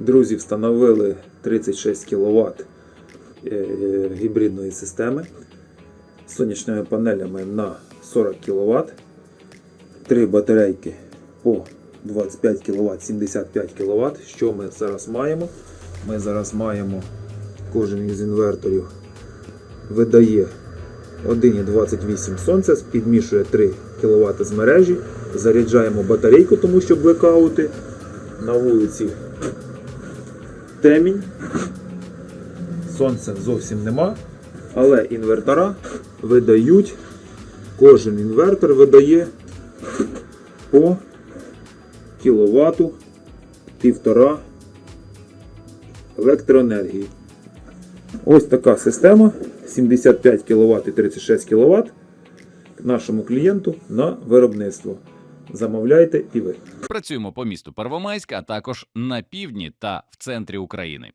Друзі встановили 36 кВт гібридної системи з сонячними панелями на 40 кВт. Три батарейки по 25 кВт, 75 кВт. Що ми зараз маємо? Ми зараз маємо кожен із інверторів видає 1,28 сонця, підмішує 3 кВт з мережі, заряджаємо батарейку, тому що блекаути на вулиці темінь, сонця зовсім нема, але інвертора видають, кожен інвертор видає по кіловату півтора електроенергії. Ось така система 75 кВт і 36 кВт нашому клієнту на виробництво. Замовляйте і ви. Працюємо по місту Первомайськ, а також на півдні та в центрі України.